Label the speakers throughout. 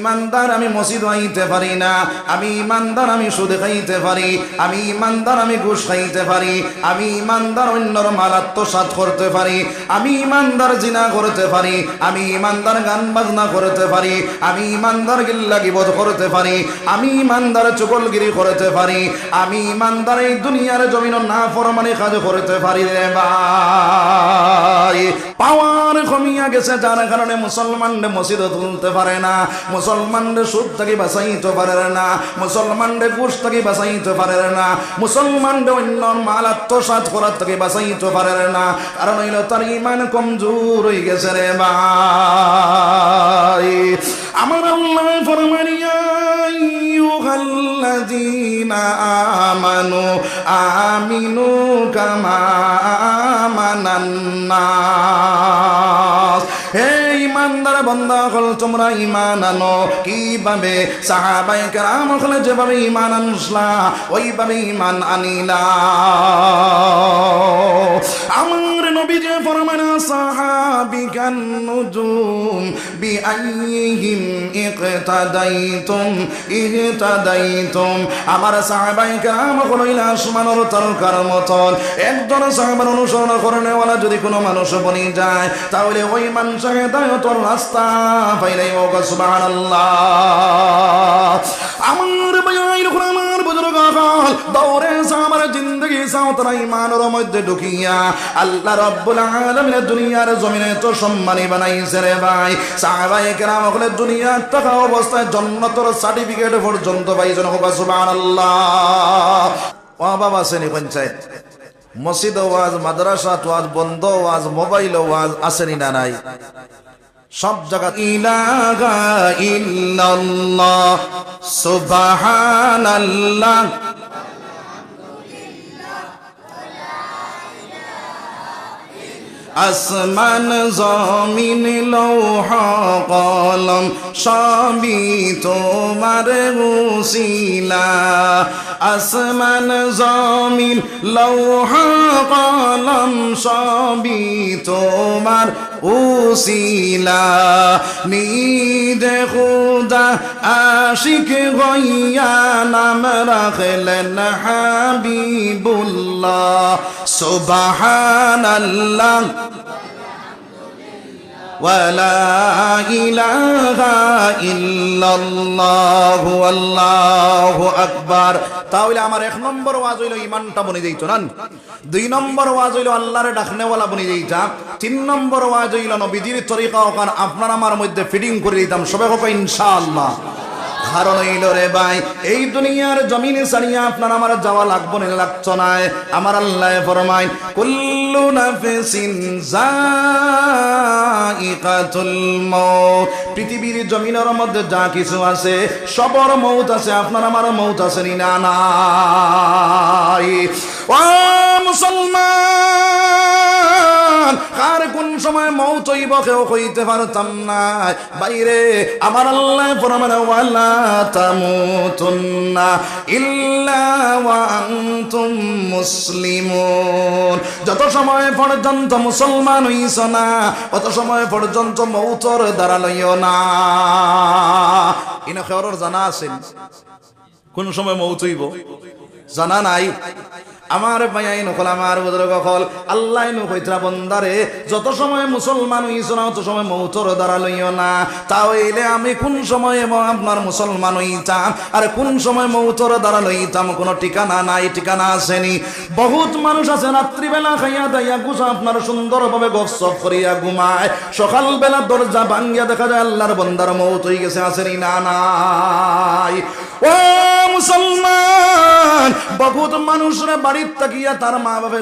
Speaker 1: ইমানদার আমি মসজিদ আইতে পারি না, আমি ইমানদার আমি সুদ খাইতে পারি, আমি ইমানদার আমি ঘুষ খাইতে পারি, আমি ইমানদার অন্যর মাল আত্মসাৎ করতে পারি, আমি ইমানদার জিনা করতে পারি, আমি ইমানদার গান বাজনা করতে পারি, আমি ইমানদার গিল্লা গিবত করতে পারি, আমি ইমানদার চুকলগিরি করতে পারি, আমি ইমানদার এই দুনিয়ার জমিন না ফরমানি কাজ করতে পারি রে ভাই। পাওয়ার কমিয়া গেছে যার কারণে মুসলমান মসজিদ তুলতে পারে না মুসলমান সুদ থেকে বাঁচাইতে পারে না মুসলমান ঘুষ থেকে বাঁচাইতে পারে না মুসলমান অন্য মাল আত্মসাত করার থেকে বাঁচাইতে পারে না। কারণ হইল তার ইমান কমজোর হয়ে গেছে রে ভাই। আমার আল্লাহ ফরমানিয়া আমানু আমিনু কামা আমানান নাস হে ইমানদার বন্দা হল তোমরা ইমান আনো। কীভাবে সাহাবাই কেরাম হলে যেভাবে ইমান আনসলা, ওইভাবে ইমান আনিলা। আমার নবী যে ফরমানা সাহাবিকান নুজুম বিআইহিম ইকতাদাইতুম ইহতাদাইতুম আমার সাহাবাই কেরাম হলো ইলা আসমানের তারকার মতন একজন সাহাবার অনুসরণ করনে ওয়ালা যদি কোনো মানুষ বনি যায়, তাহলে ওই মানুষ হেদায়তর রাস্তা পাইলাই ও সুবহানাল্লাহ। আমার উপর আমার বুজুর্গ দৌড়ে সাও তারা ইমানের মধ্যে ঢুকিয়া আল্লাহ রব্বুল আলামিন দুনিয়ার জমিনে তো সম্মানী বানাইছে রে ভাই। সাহাবাই কেরাম হলে দুনিয়ার থাকা অবস্থায় জন্নতর সার্টিফিকেট পর্যন্ত পাইছেন হোক সুবহানাল্লাহ। ও বাবা, শ্রেণি পঞ্চায়েত, মসজিদ ওয়াজ মাদ্রাসা ওয়াজ, বন্ধ ওয়াজ, মোবাইল ওয়াজ, আসেনি না নাই? সব জায়গা ইলাহা ইল্লাল্লাহ, সুবহানাল্লাহ। আসমান জমিন লৌহ কলম সবই তোমার উসিলা। আসমান জমিন লৌহ কলম সবই তোমার উসিলা। নিদ খুদা আশিক গইয়া নাম রাখলেন হাবিবুল্লাহ। সুবহানাল্লাহ। ولا إله إلا الله والله أكبر তাহলে আমার এক নম্বর ওয়াজ হইল ইমানটা বনে দিত না দুই নম্বর ওয়াজ হইল আল্লাহর ডাকনেওয়ালা বনে দিতা তিন নম্বর ওয়াজ হইল নবীজির তরিকা ওখান আপনার আমার মধ্যে ফিটিং করে দিতাম সবাই হোক ইনশাআল্লাহ কারণ হইল রে ভাই এই দুনিয়ার জমিনে সারিয়া আপনার আমার যাওয়া লাগবো না লাগতো না আমার আল্লাহ ফরমাই কুল্লু নাফিসিন যায়িকাতুল মাউত পৃথিবীর জমিনের মধ্যে যা কিছু আছে সবর মৌত আছে আপনার আমার মৌত আছে নি না নাই ও মুসলমান কার কোন সময় মৌত হইব কইতে পারতাম না। বাইরে, আমার আল্লাহ ফরমান, ওয়ালা তামুতুন্না ইল্লা ওয়া আনতুম মুসলিমুন। যত সময় পর্যন্ত মুসলমান হইছ না, অত সময় পর্যন্ত মৌতর দ্বারা লইও না। ইনা খেয়রর জানা আছেন কোন সময় মৌত জানা নাই? আমার ভাইয়াই নকল আমার বুজুর্গ কল, আল্লাহ নু বন্দারে, যত সময় মুসলমান হইছ না তত সময় মৌতর দ্বারা লইও না। তাহলে আমি কোন সময়ে আপনার মুসলমান হইতাম, আর কোন সময় মৌতর দ্বারা লইতাম, কোনো ঠিকানা নাই, ঠিকানা আসেনি। বহুত মানুষ আছে, রাত্রিবেলা খাইয়া দাইয়া গুছা আপনার সুন্দরভাবে গপসপ করিয়া ঘুমায়। সকালবেলা দরজা ভাঙ্গিয়া দেখা যায় আল্লাহর বন্দার মৌত হয়ে গেছে, আসেনি না, নাই। ও মুসলমান, বহুত মানুষরা বাড়ির তাকিয়া তার মা বাপে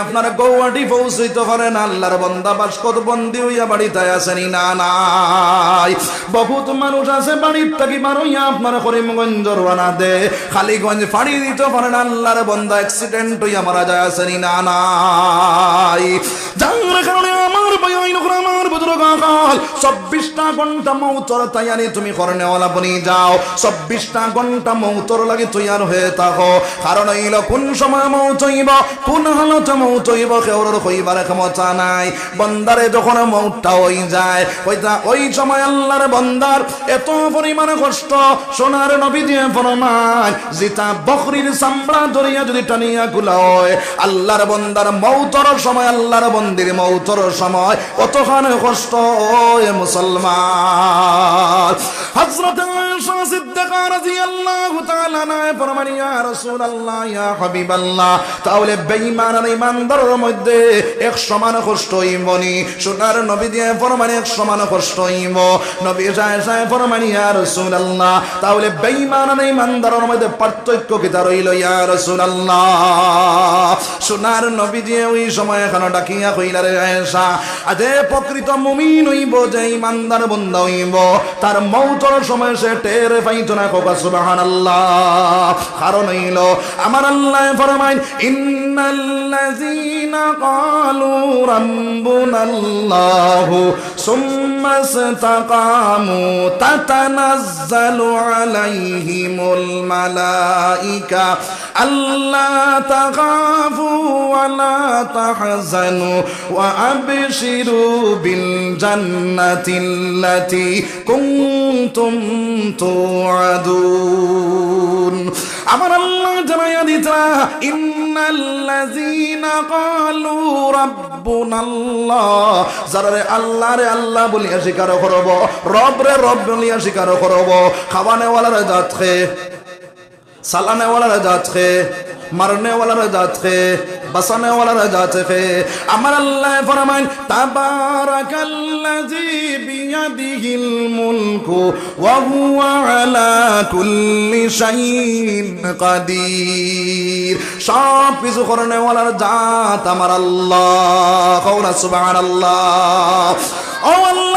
Speaker 1: আপনার গৌহাটি পৌঁছিতে পারেন আল্লাহর বন্দা বাস্কত বন্দি হইয়া বাড়িতে আসেনি। না, নাই। বহুত মানুষ আছে বাড়ির তাকি বারইয়া আপনার করিমগঞ্জ রানা দে। খালিগঞ্জ ফাড়ি দিতে পারেন আল্লাহর বন্দা অ্যাক্সিডেন্ট হইয়া মারা যায় আসেনি। না, নাই। যার কারণে আমার বয়াইন আমার বুজুর্গ চব্বিশটা ঘণ্টা মৌতর তৈয়ারি তুমি করনেওয়ালা বনি যাও। চব্বিশটা ঘণ্টা মৌতর লাগে তৈয়ার হয়ে থাকো। কারণ এইল কোন সময় মৌচইব কোন হালত মৌচইব কেউর কইবার ক্ষমতা নাই। বন্দারে যখন মৌটটা হই যায় ওইটা ওই সময় আল্লাহর বন্দার এত পরিমাণে কষ্ট, সোনার নবী দিয়ে ফরমান জিতা বকরির চামড়া ধরিয়া যদি টানিয়া গুলা হয়, আল্লাহর বন্দার মৌতর সময়, আল্লাহর বন্দির মৌতর সময়, কতখানে কষ্ট মুসলমান? হযরত তাহলে বেঈমান মধ্যে এক সমান কষ্ট হইবনি সোনার নবী এক সমান কষ্ট হইব নবী আয়েশা ফরমান মধ্যে পার্থক্য কি তা রইল? ইয়া রাসূলুল্লাহ। সোনার নবী দিয়ে ওই সময় এখানে ডাকিয়া কইলা, রে আয়েশা, আদে প্রকৃত মুমিন হইব যে ইমানদার বন্ধা হইব। তার মৌতর সময় সে টের পাইতো না কোকা সুবহানাল্লাহ। কারণ হইল, আমার আল্লাহ ফরমাইন, ইন্নাল্লাযীনা ক্বালু রাব্বুনাল্লাহু সুম্মা তাতানাজ্জালু আলাইহিমুল মালাইকা আল্লা তাখাফু ওয়া লা তাহজানু ওয়া আবশিরু বিল জান্নাতিল্লাতী কুনতুম তুআদুন। আমার আল্লাহ জানাইয়া দিতা ইন্নাল্লাযীনা ক্বালু রাব্বুনাল্লাহ। যারা রে আল্লাহ রে আল্লাহ বলিয়া স্বীকার করব, রব রে রব বলিয়া স্বীকার করব খাওয়ানে ওয়ালার জাত সালানে ওয়ালার জাত খে মারনে ওয়ালার জাত খে বাসানে ওয়ালার জাত খে আমার আল্লাহ ফরমাইন, তাবারাকাল্লাযী বিয়াদিহিল মুলকু ওয়া হুয়া আলা কুল্লি শাইইন কাদির। সব কিছু করনে ওয়ালার জাত আমার আল্লাহ কওনা সুবহানাল্লাহ। ও আল্লাহ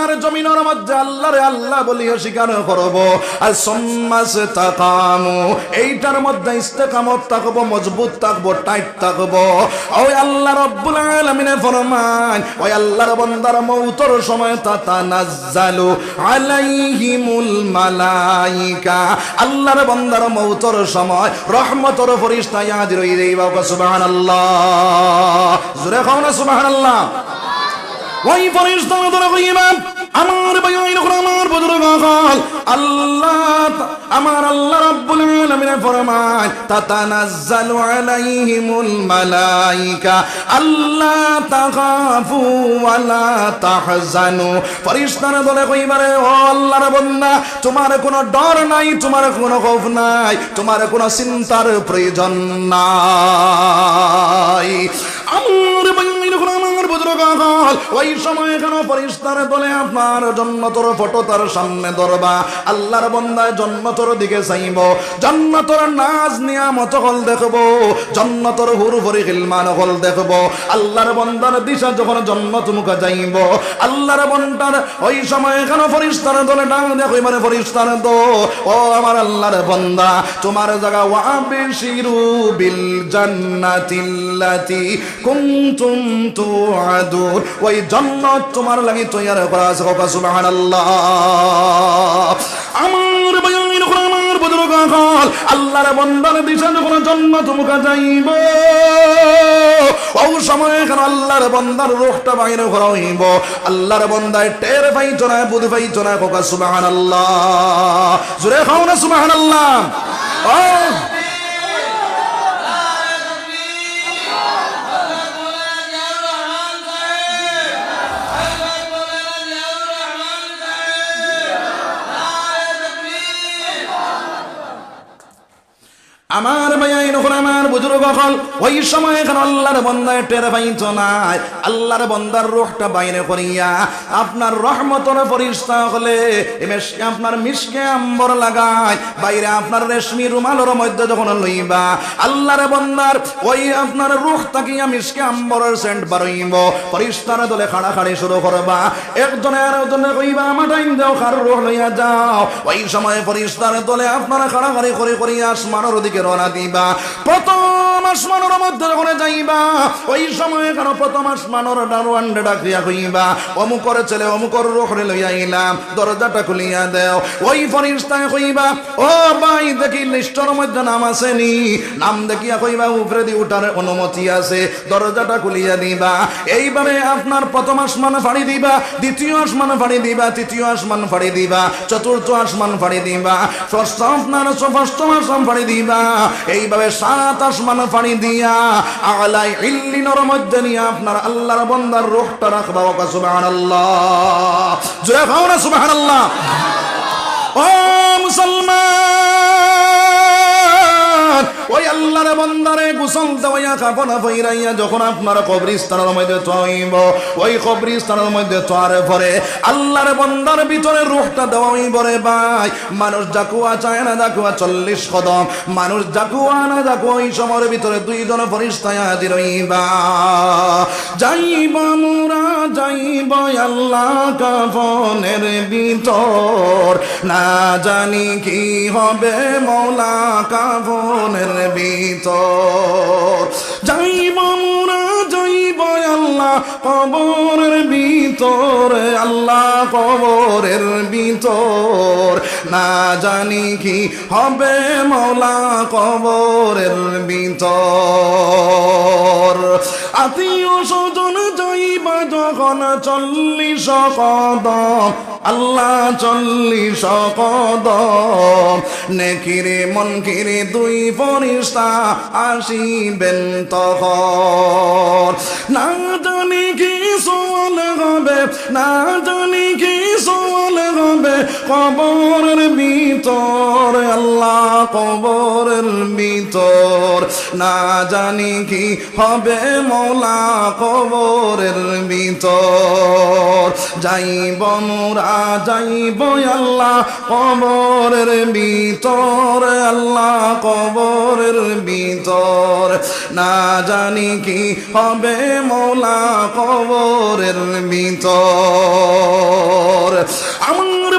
Speaker 1: দুনিয়ার জমিনের মধ্যে আল্লাহ রে আল্লাহ বলিয়া স্বীকার করব। আর সম্মাস তাকামু, এইটার মধ্যে ইস্তেকামত থাকব, মজবুত থাকব, টাইট থাকব। ওই আল্লাহ রব্বুল আলামিনে ফরমান ওই আল্লাহর বান্দার মৌতর সময় তাতা নাজ্জালু আলাইহিমুল মালাইকা। আল্লাহর বান্দার মৌতর সময় রহমতর ফরিস্তা ইয়াদ রই বাবা সুবহানাল্লাহ। জোরে খাও না, সুবহানাল্লাহ। ওই ফরিস্তারা ধরে কইবাম আমার বায়ন আমার বুজুর্গ হল আল্লাহ আমার আল্লাহ রাব্বুল আলামিন ফরমান তাতানাজ্জালু আলাইহিমুল মালাইকা। আল্লাহ তাখাফু ওয়া লা তাহজানু ধরে কইবারে, ও আল্লাহর বান্দা, তোমার কোনো ডর নাই, তোমার কোনো খৌফ নাই, তোমার কোনো চিন্তার প্রয়োজন নাই। আমার আমার বুজুর্গ ওই সময় কেন পরিষ্কার বলে আপনার জন্মতর ফটো তার সামনে ধরবা? আল্লাহর বন্দায় দিকে চাইব। জন্মতর নাচ নিয়ামত হল দেখব। জন্মতর হুর ভরি খিলমান হল দেখব। আল্লাহর বন্দার দিশা যখন জন্মত মুখে যাইব। আল্লাহর বন্দার, ওই সময় কেন পরিষ্কার দলে ডাং দেখো মানে পরিষ্কার দো? ও আমার আল্লাহর বন্দা, তোমার জায়গা ওয়াবিশিরু বিল জান্নাতিল্লাতি কুনতুম তুআদুন ওই জান্নাত তোমার লাগি তৈয়ার করা আছে। কবা সুবহানাল্লাহ। আমার বায়ান আমার বুজুর্গ কল আল্লাহর বন্দার দিশা যখন জান্নাত মুখা যাইব ও সময় কেন আল্লাহর বন্দার রূহটা বাইরে করা হইব। আল্লাহর বন্দায় টের পাইতো না, বুঝ পাইতো না কবা সুবহানাল্লাহ। জোরে খাও না সুবহানাল্লাহ। ও আমার ভাইয়াই নখন আমার বুজুর্গ হল। ওই সময় এখন আল্লাহর বন্দায় টের পাইত নাই আল্লাহর বন্দার রোহটা বাইরে করিয়া আপনার রহমতর পরিষ্কা হলে এমেশকে আপনার মিশকে আম্বর লাগায়। বাইরে আপনার রেশমি রুমালের মধ্যে যখন লইবা, আল্লাহর বন্দার ওই আপনার রুহ তাকিয়া মিশকে আম্বরের সেন্ট বারইব পরিষ্কার দলে খাড়াখাড়ি শুরু করবা। একজনে আর একজনে কইবা, আমার টাইম দাও, কার রুহ লইয়া যাও। ওই সময় পরিষ্কার দলে আপনারা খাড়াখাড়ি করে, করিয়া আসমানের দিকে রওনা দিবা। প্রথম আসমানের মধ্যে যখন যাইবা, ওই সময় কেন প্রথম আসমানের দারোয়ানডে ডাকিয়া কইবা অমুকর ছেলে অমুকর রোহরে লইয়া ইলাম দরজাটা খুলিয়া দেও। ওই ফরিস্তায় কইবা ও ভাই, দেখি লিস্টর মধ্যে নাম আসেনি? নাম দেখিয়া কইবা উপরে দি উঠার অনুমতি আছে। দরজাটা খুলিয়া দিবা। এইভাবে আপনার প্রথম আসমান ফাড়ি দিবা, দ্বিতীয় আসমান ফাড়ি দিবা, তৃতীয় আসমান ফাড়ি দিবা, চতুর্থ আসমান ফাড়ি দিবা, ষষ্ঠ আপনার ষষ্ঠ আসমান ফাড়ি দিবা। এইভাবে সাত আসমান ফাড়ি দিয়া আলাই ইল্লিনর মধ্যে নিয়ে আপনার আল্লাহর বন্দার রোগটা রাখবা ওকা সুবহানাল্লাহ। জয় খাও না সুবহানাল্লাহ। ও মুসলমান! ওই আল্লাহর বন্দারে গুসল দেওয়া কাপনা ফইরাইয়া যখন আপনার কবরিস্তানের মধ্যে তৈব ওই কবরিস্তানের মধ্যে তোয়ারে পরে আল্লাহর বন্দার ভিতরে রুহটা দেওয়া বরে ভাই। মানুষ জাকুয়া চায় না জাকুয়া চল্লিশ কদম। মানুষ জাকুয়া না জাকুয়া ওই সময়ের ভিতরে দুইজন ফরিস্তায় হাজির হইবা। যাইব মুরা, যাইব আল্লাহ কাফনের ভিতর। না জানি কি হবে মৌলা কাফনের ভিতর যাইব আল্লাহ কবরের ভিতর, আল্লাহ কবরের ভিতর। না জানি কি হবে মৌলা কবরের ভিতর। আত্মীয় স্বজন যাইবা যখন চল্লিশ কদম, আল্লাহ চল্লিশ কদম। নেকিরে মন কিরে দুই ফরিস্তা আসিবেন তখন। না না জানি কি সোয়াল হবে কবরের ভিতর, আল্লাহ কবরের ভিতর। না জানি কি হবে মৌলা কবরের ভিতর। যাইব মোরা যাইব আল্লাহ কবরের ভিতর, আল্লাহ কবরের ভিতর। না জানি কি হবে মৌলা কবরের ভিতর। আমার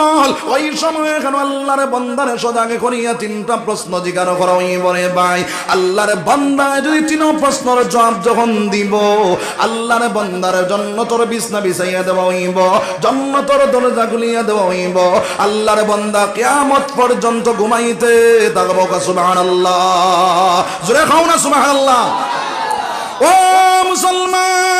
Speaker 1: হল ওই সময় কেন আল্লাহর বন্দারে সজাগে করিয়া তিনটা প্রশ্ন জিজ্ঞাসা করা, ওই বলে ভাই। আল্লাহর বন্দায় যদি তিন প্রশ্নের জবাব যখন দিব, আল্লাহর বন্দার জন্য তোর বিছনা বিছাইয়া দেওয়া হইব, জন্য তোর দরজা গুলিয়া দেওয়া হইব। আল্লাহর বন্দা কিয়ামত পর্যন্ত ঘুমাইতে থাকব সুবহানাল্লাহ। জোরে খাও না সুবহানাল্লাহ। ও মুসলমান!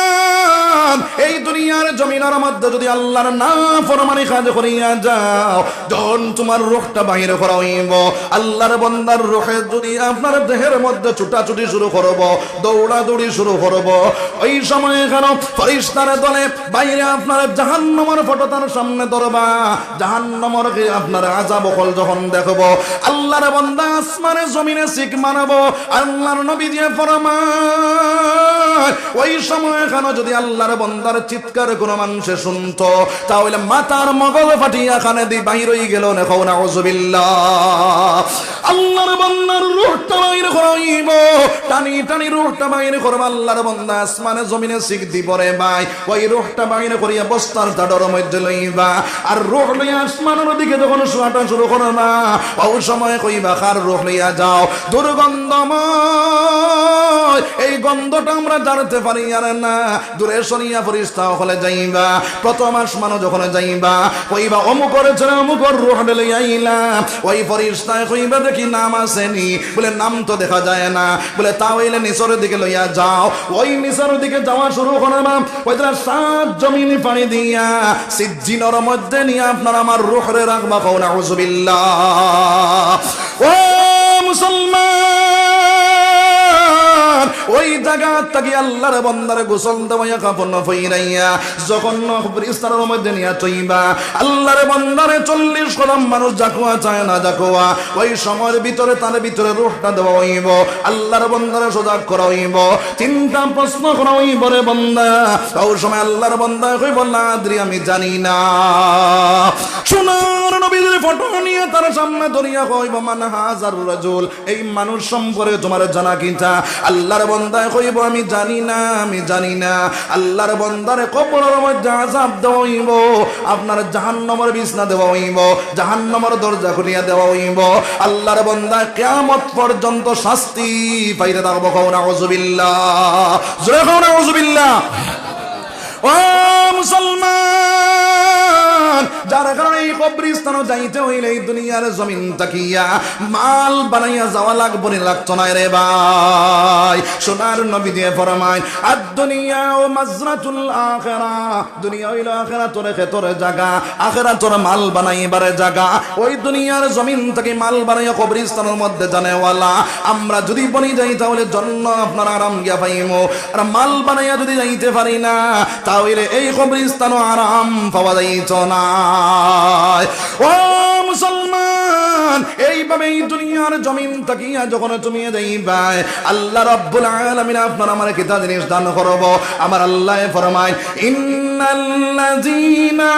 Speaker 1: এই দুনিয়ার জমিনের মধ্যে যদি আল্লাহর না ফরমানি কাজ করিয়া যাও যখন তোমার রোগটা বাহির করা হইব। আল্লাহর বন্দার রোহে যদি আপনার দেহের মধ্যে ছুটাছুটি শুরু করব, দৌড়াদৌড়ি শুরু করব, ওই সময় কেন ফরিস্তার দলে বাইরে আপনার জাহান্নমর ফটো তার সামনে ধরবা, জাহান্নমর আপনার আজাব কল যখন দেখব, আল্লাহর বন্দা আসমানে জমিনে শিখ মানব আল্লাহর নবী দিয়ে ফরমান ওই সময় কেন যদি আল্লাহর বন্দার চিৎকার কোনো মানুষে শুনতো। তাহলে মাতার মগল ফাটিয়া খানে দি বাহির গেল আল্লাহর বন্দার রুহটা বাইর করাইব। টানি টানি রুহটা বাইর করব আল্লাহর বন্দা। আসমানে জমিনে শিখ দি পরে ওই রুহটা বাইর করিয়া বস্তার দাডর মধ্যে লইবা। আর রুহ লইয়া আসমানের দিকে যখন শোয়াটা শুরু সময় কইবা রুহ লইয়া যাও। দুর্গন্ধময়, এই গন্ধটা আমরা জানতে পারি আর না। দূরে সরিয়া ফরিস্তা হলে যাইবা। প্রথম আসমানো যখন যাইবা, কইবা অমুকর ছেলে অমুকর রুহ লইয়া আইলাম ওই ফরিস্তায় কইবা, দেখি নাম আসেনি। বলে, নাম তো দেখা যায় না। বলে তা হইলে নিচরের দিকে লইয়া যাও। ওই নিচরের দিকে যাওয়া শুরু করবা ওই তারা সাত জমিন পানি দিয়া, সিজ্জিনর মধ্যে নিয়ে আপনার আমার রুহরে রাখবা কৌনা হুজুবিল্লাহ ও মুসলমান! ওই জায়গা তাকে আল্লাহর বন্দারে গোসল দেওয়া কাপড় ফইরাইয়া যখন ইস্তারের মধ্যে নিয়ে চইবা আল্লাহর বন্দারে চল্লিশ কলম মানুষ জাকুয়া চায় না জাকুয়া, ওই সময়ের ভিতরে তার ভিতরে রুহটা দেওয়া হইব, আল্লাহর বন্দারে সজাগ করা হইব, তিনটা প্রশ্ন করা হইব রে বন্দা। ওই সময় আল্লাহর বন্দা কইব, না আদ্রি আমি জানি না। সোনার নবীদের ফটো নিয়ে তার সামনে ধরিয়া কইব, মান হাজার রাজুল, এই মানুষ সম্পর্কে তোমার জানা কিতা? আল্লাহর বন্দায় কই হইব আমি জানি না, আমি জানি না। আল্লাহর বন্দারে কবরের মধ্যে আজাব দেওয়া হইব, আপনার জাহান্নামের বিছনা দেওয়া হইব, জাহান্নামের দরজা খুলিয়া দেওয়া হইব। আল্লাহর বন্দা কিয়ামত পর্যন্ত শাস্তি পাইতে থাকব কওনা আউযুবিল্লাহ জোরে কওনা আউযুবিল্লাহ ও মুসলমান! যার কারণে এই কবরিস্তান যাইতে হইলে এই দুনিয়ার জমিন তাকিয়া মাল বানাইয়া যাওয়া লাগবো নি লাগতো না রে ভাই। সোনার নবী দিয়ে ফরমায়, আর দুনিয়া ও মাজরাতুল আখেরা, দুনিয়া হইল আখেরা তোরে খেতরে জাগা আখেরা তোর মাল বানাইবারে জাগা ওই দুনিয়ার জমিন থেকে মাল বানাইয়া কবরিস্তানের মধ্যে জানেওয়ালা, আমরা যদি বনি যাই তাহলে জন্য আপনার আরাম গিয়া পাইমো। আর মাল বানাইয়া যদি যাইতে পারি না, তাহলে এই কবরিস্তানও আরাম পাওয়া যাইত না। ও মুসলমান, এইভাবে এই দুনিয়ার জমিন তাকিয়া যখন তুমি যাইবা আল্লাহ রব্বুল আলামিন আপনার আমার কিতা জিনিস দান করব। আমার আল্লাহ ফরমায়, ইন্নাল্লাযীনা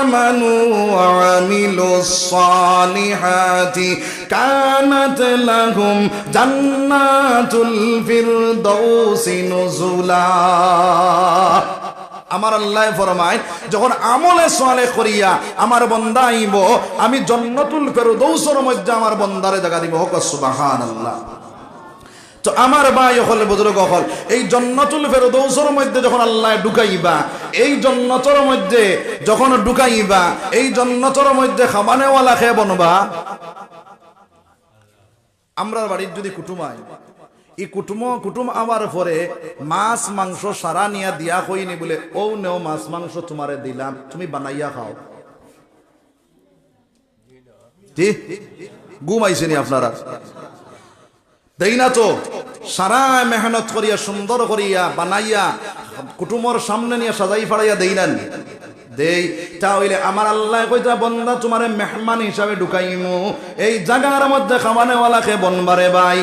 Speaker 1: আমানু ওয়া আমিলুস সালিহাতি কানাত লাহুম জান্নাতুল ফিরদাউসি নুজুলা। আমার আল্লাহ ফরমায়, যখন আমলে সোয়ালে করিয়া আমার বন্দা আইব, আমি জন্নতুল ফেরদৌসর মধ্যে আমার বন্দারে জায়গা দিব। হোক সুবাহান আল্লাহ তো আমার ভাই হল, বুজুর্গ হল, এই জন্নতুল ফেরদৌসর মধ্যে যখন আল্লাহ ঢুকাইবা, এই জন্নতর মধ্যে যখন ঢুকাইবা, এই জন্নতর মধ্যে খামানেওয়ালা খেয়ে বনবা। আমরার বাড়ির যদি কুটুমাই এই কুটুম কুটুম আবার পরে, মাছ, মাংস সারা নিয়া দিয়া কইনি বলে ও নেও মাছ, মাংস তোমারে দিলাম, তুমি বানাইয়া খাও। ঘুম আইসেনি আপনারা? দেই না তো, সারা মেহনত করিয়া, সুন্দর করিয়া, বানাইয়া, কুটুমর সামনে নিয়ে সাজাই ফাড়াইয়া দেই না? দেই তাহলে আমার আল্লাহ কইতা, বন্দা তোমারে মেহমান হিসাবে ঢুকাইমু, এই জায়গার মধ্যে খামানেওয়ালাকে বনবারে ভাই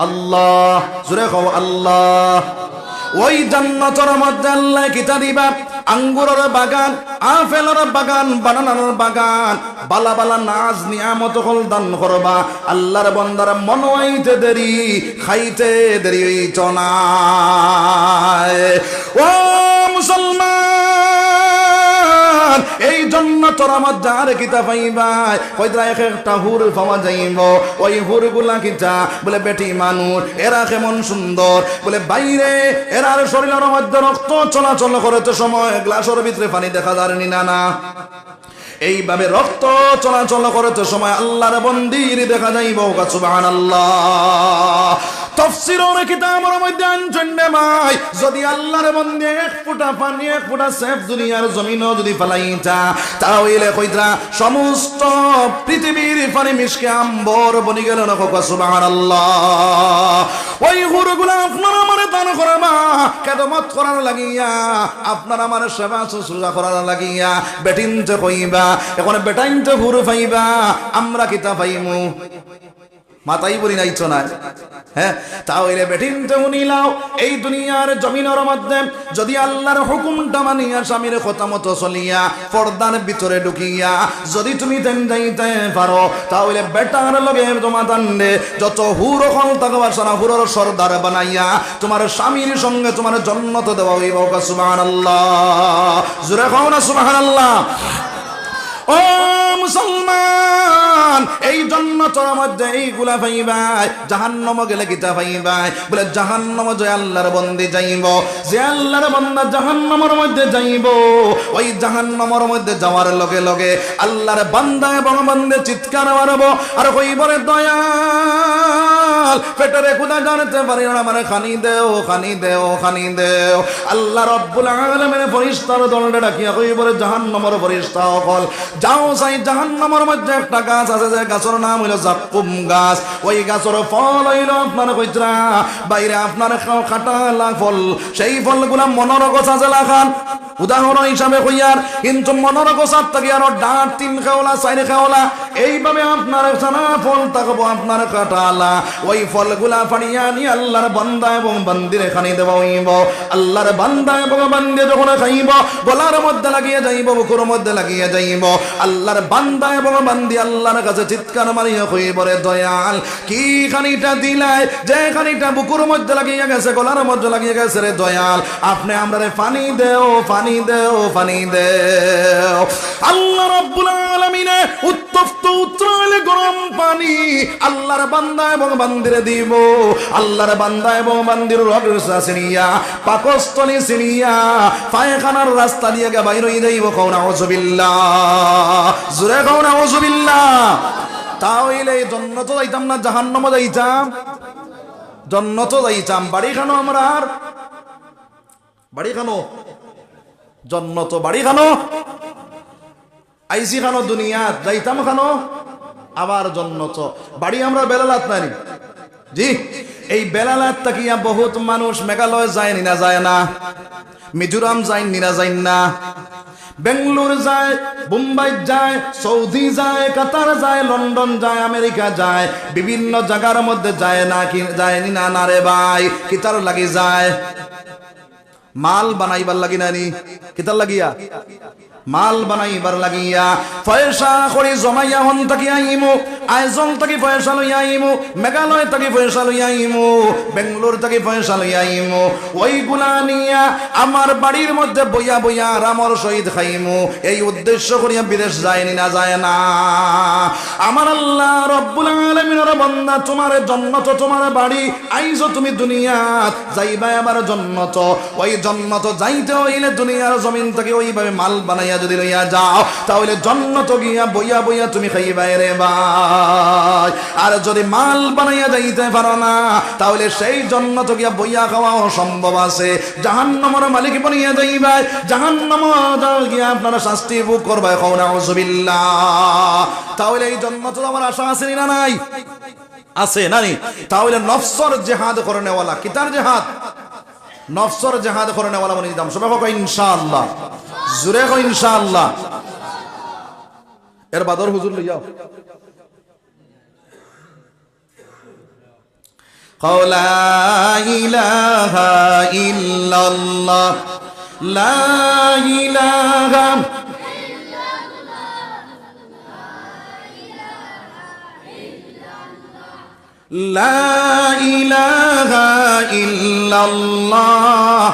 Speaker 1: আল্লাহ জুড়ে কও আল্লাহ। ওই জান্নাতের মধ্যে আল্লাহ কিতা দিবা? আঙ্গুরের বাগান, আপেলের বাগান, বানানোর বাগান। বালা বালা নাজ নিয়ামত হল দান করবা। আল্লাহর বন্দার হইতে দেরি, খাইতে দেরি না। ও মুসলমান! এই জন্য তোর আমার যার কিতা পাইবাই এক একটা হুর পাওয়া যাইব? ওই হুরগুলা কিতা? বলে, বেটি মানুষ, এরা কেমন সুন্দর? বলে, বাইরে এরার শরীরের মধ্যে রক্ত চলাচল সময়, গ্লাসের ভিতরে পানি দেখা যায়নি, না না। এইভাবে রক্ত চলাচল করতে সময়, আল্লাহর মন্দির দেখা যাইব আল্লাহ যদি আল্লাহর মন্দির এক ফুটা পানি, এক ফুটা সেফ দুনিয়ার জমিনও যদি ফেলাইতা তাহলে কইতা সমস্ত পৃথিবীর পানি মিশকে আম্বর বনি গেল না কোকা সুবহান আল্লাহ ওই হুরগুলা আপনার আমারে দান করাবা কেদমত করার লাগিয়া, আপনার আমার সেবা শুশ্রূষা করার লাগিয়া, বেটিনতে কইবা, এখন বেটাইনতে হুর পাইবা আমরা কিতা পাইমু? মাতাই বলি নাই না হ্যাঁ? তাহলে বেটিনতে উনিলাও এই দুনিয়ার জমিনের মধ্যে যদি আল্লাহর হুকুমটা মানিয়া স্বামীর কথা মতো চলিয়া পর্দার ভিতরে ঢুকিয়া যদি তুমি তেন যাইতে পারো, তাহলে বেটার লগে তোমার দান্ডে যত হুর হল থাকবা সারা হুরর সর্দার বানাইয়া তোমার স্বামীর সঙ্গে তোমার জন্নত দেওয়া হইব সুবহান আল্লাহ জুড়ে খাও না সুবহান আল্লাহ ও মুসলমান! এই জন্য তোর মধ্যে এইগুলা পাইবাই জাহান্নম গেলে গীতা পাইবাই বলে, জাহান্নম যে আল্লাহর বন্দি যাইব, যে আল্লাহর বন্দা জাহান্নমর মধ্যে যাইব, ওই জাহান্নমর মধ্যে যাওয়ার লগে লগে আল্লাহর বান্দা এবং বন্দে চিৎকার মারব আর কইবরে দয়াল পেটরে খুদা জানতে পারি না আমার খানি দেও খানি দেও খানি দেও। আল্লাহ রব্বুল আলামিনের ফরিস্তার দলটা ডাকিয়া কইবরে জাহান্নমর ফরিস্তা অকল। যাও সাই, জাহান্নামের মধ্যে একটা গাছ আছে, যে গাছের নাম হইল জাক্কুম গাছ। ওই গাছের ফল হইল আপনার কইতরা বাইরে আপনার খাটা ফল। সেই ফলগুলা মনের কথা যে লাখান উদাহরণ হিসাবে কইয়ার, কিন্তু মনের গোসার থাকি আরও ডাঁট তিন খাওলা, চার খাওলা, এইভাবে আপনার সানা ফল থাকব, আপনার কাটালা ওই ফলগুলা পানিয়া নিয়ে আল্লাহর বান্দা এবং বান্দির খানি দেব হইব। আল্লাহর বান্দা এবং বান্দি যখন খাইব, গলার মধ্যে লাগিয়ে যাইব বুকুর মধ্যে লাগিয়ে যাইব। আল্লাহর বান্দা এবং বান্দি আল্লাহর কাছে চিৎকার মারিয়া হইব রে দয়াল, কি খানিটা দিলাই? যে খানিটা বুকুর মধ্যে লাগিয়ে গেছে, গলার মধ্যে লাগিয়ে গেছে রে দয়াল, আপনি আমরা পানি দেও পানি দেও পানি দেও। আল্লাহ রাব্বুল আলামিনে উত্তপ্ত উত্তরালে গরম পানি, আল্লাহর বান্দা এবং বান্দিরে দিব। আল্লাহর বান্দা এবং বান্দির রবের সিনিয়া পাকস্থলী সিনিয়া পায়খানার রাস্তা দিয়ে গে বাইর হয়ে যাইব কওনা ওজবিল্লাহ জুরে কওনা ওজবিল্লাহ তাহলে জন্নত যাইতাম না জাহান্নামে যাইতাম। জন্নত যাইতাম। বাড়ি খানো আমরা আর? বাড়ি খানো জন্নত বাড়ি খানো আইসি খানো দুনিয়াত, যাইতাম খানো? আবার জন্নত। বাড়ি আমরা বেলালাত নানি। জি, এই বেলালাত তাকিয়া বহুত মানুষ মেঘালয় যায় না যায় না, মিজোরাম যায় নিনা যায় না। বেঙ্গলোর যায় মুম্বাই যায়, সৌদি যায়, কাতার যায়, লন্ডন যায়, আমেরিকা যায়, বিভিন্ন জায়গার মধ্যে যায় না কি, যায় না না রে ভাই, কিতার লাগি যায়। মাল বানাইবার লাগি নানি কিতার লাগিয়া? মাল বানাইবার লাগিয়া, পয়সা করে জমাইয়া হন তাকি আইমু আইজল তাকি পয়সা লইয়া আইমু, মেঘালয় তাকি পয়সা লইয়া আইমু, বেঙ্গলোর তাকি পয়সা লইয়া আইমু ওইগুলা নিয়া আমার বাড়ির মধ্যে বইয়া বইয়া রামর শহীদ খাইমু। এই উদ্দেশ্য করিয়া বিদেশ যায়নি না যায় না। আমার আল্লাহ রব্বুল আলামিনের বান্দা, তোমার জন্নত তোমার বাড়ি আইছো তুমি দুনিয়াত যাইবা আবার জন্নত ওই জন্নত যাইতে হইলে দুনিয়ার জমিন থেকে ওইভাবে মাল বানাইয়া যদি লইয়া যাও, তাহলে জন্নত গিয়া বইয়া বইয়া তুমি খাইবা রে ভাই। আর যদি মাল বানাইয়া যাইতে পারো না, তাহলে সেই জন্নত গিয়া বইয়া খাওয়াও সম্ভব আছে। জাহান্নামের মালিক বানিয়া যাইবা জাহান্নাম গিয়া আপনারা শাস্তি ভোগ করবা কওনা উজবিল্লাহ তাহলে এই জন্নত আমার আশা আছে না নাই? আছে নানি তাহলে নফসর জেহাদ করে নেওয়ালা, কিতার জেহাদ? নফসর জেহাদ করে নেওয়ালা মনে দিতাম সবাই ইনশাআল্লাহ। জুরে হোক ইনশাআল্লাহ এর বাদর হুজুর লইয়াও قول لا إله إلا الله لا إله لا إله إلا الله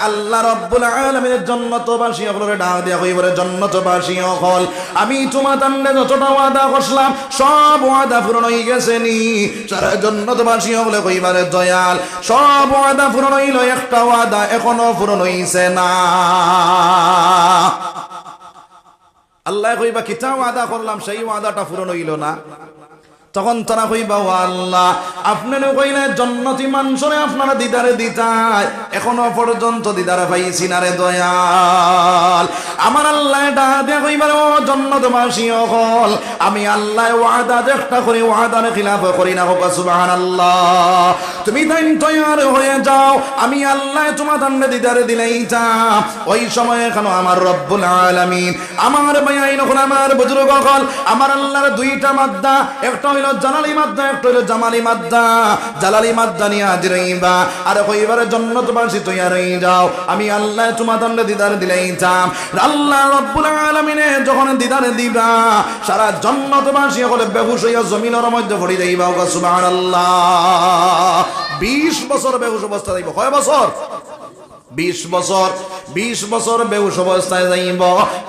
Speaker 1: আল্লাহ দিয়া হল আমি তোমার যতটা ওয়াদা করলাম সব ওয়াদা পূরণ হয়ে গেছে নি। সারা জন্নতবাসী বলে কইবারে দয়াল, সব ওয়াদা পূরণ হইল, একটা ওয়াদা এখনও পূরণ হইছে না। আল্লাহ কইবা কিতা ওয়াদা করলাম সেই ওয়াদাটা পূরণ হইল না। তখন তারা কইবা, ও আল্লাহ আপনারা কইলে জন্নতি মানুষরে আপনারা দিদারে দিতায় এখনও পর্যন্ত দিদারে পাইছি না রে দয়াল। আমার আল্লাহ দিয়া কইবার, ও জন্নত মাসি অকল, আমি আল্লাহ ওয়াদা চেষ্টা করি, ওয়াদার খিলাফ করি না হোক সুবহানাল্লাহ। তুমি তাই তৈয়ার হয়ে যাও, আমি আল্লাহ তোমার দান্ডে দিদারে দিলেই যা। ওই সময় এখনও আমার রব্বুল আলামিন, আমার ভাই নখন আমার বুজুর্গ হল আমার আল্লাহর দুইটা মাদ্দা, একটা জালালি মাদ্দা একটা হইল জামালি মাদ্দা। জালালি মাদ্দা নিয়ে হাজির হইবা আর কইবার জন্নত বাসি তৈয়ার হয়ে যাও। আমি আল্লাহ তোমার দান্ডে দিদারে দিলেই যা আল্লাহ রব্বুল আলামিনে যখন দিদারে দিবা, সারা জন্নতবাসী হলে বেহুশ হইয়া জমিনের মধ্যে পড়ি যাইবা ওগা সুবহানাল্লাহ। বিশ বছর বেহুশ অবস্থা যাইব কয় বছর? বিশ বছর বিশ বছর বেউস অবস্থায় যাইব।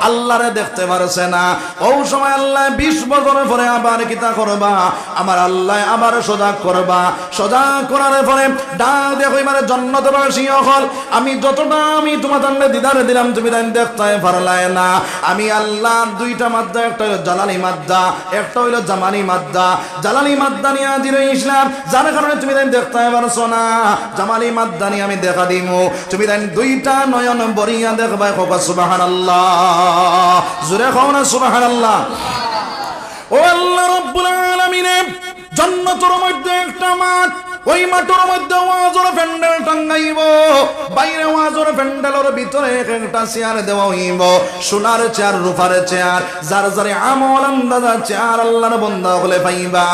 Speaker 1: আল্লাহরে দেখতে পারছে না। ও সময় আল্লাহ বিশ বছরের পরে আবার কিতা করবা? আমার আল্লাহ আবার সজাগ করবা। সজাগ করার পরে ডাক দেখো এবারে জন্নতবাসী হল আমি যতটা আমি তোমার তান্ডে দিদারে দিলাম, তুমি তাই দেখতে পারলায় না। আমি আল্লাহ দুইটা মাদ্দা, একটা হইল জালালি মাদ্দা, একটা হইল জামানি মাদ্দা। জালালি মাদ্দা নিয়ে দিল ইসলাম যার কারণে তুমি তাই দেখতে পারছ না। জামালি মাদ্দা নিয়ে আমি দেখা দিমু। তুমি তাই দুইটা নয়ন বরিয়া দেখবা খোকা সুবাহান আল্লাহ জুড়ে খাও না সুবাহান আল্লাহ ও আল্লাহ রব্বুল আলামিনে, জান্নাতের মধ্যে একটা মাঠ, ওই মাঠের মধ্যে ওয়াজর প্যান্ডেল টাঙ্গাইব। বাইরে ওয়াজর প্যান্ডেলের ভিতরে এক একটা চেয়ার দেওয়া হইব। সোনার চেয়ার রূপার চেয়ার, যার যারে আমল আন্দাজা চেয়ার আল্লাহর বন্ধা হলে পাইবা।